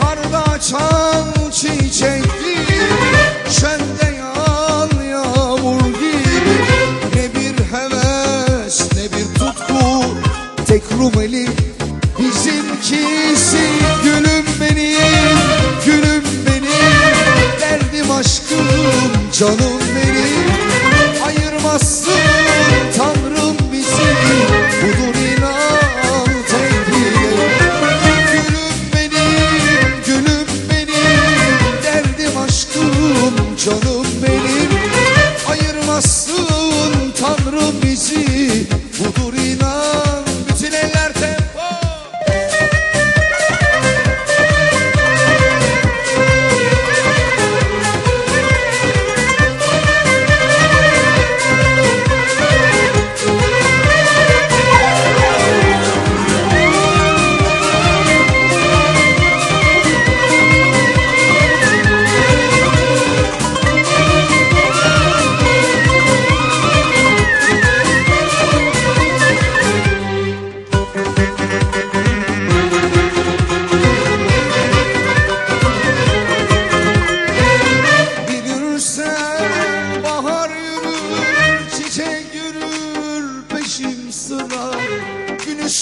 Karda açan çiçek Şende yağan yağmur gibi. Ne bir heves ne bir tutku Tek Rumeli bizimkisi. Gülüm benim, gülüm benim Derdim aşkım, canım benim. Ayırmazsın tam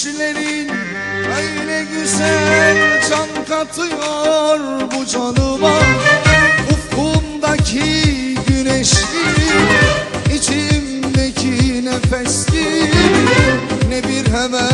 Gülüşlerin öyle güzel can katıyor bu canıma. Ufkumdaki güneşlik, içimdeki nefeslik. Ne bir heves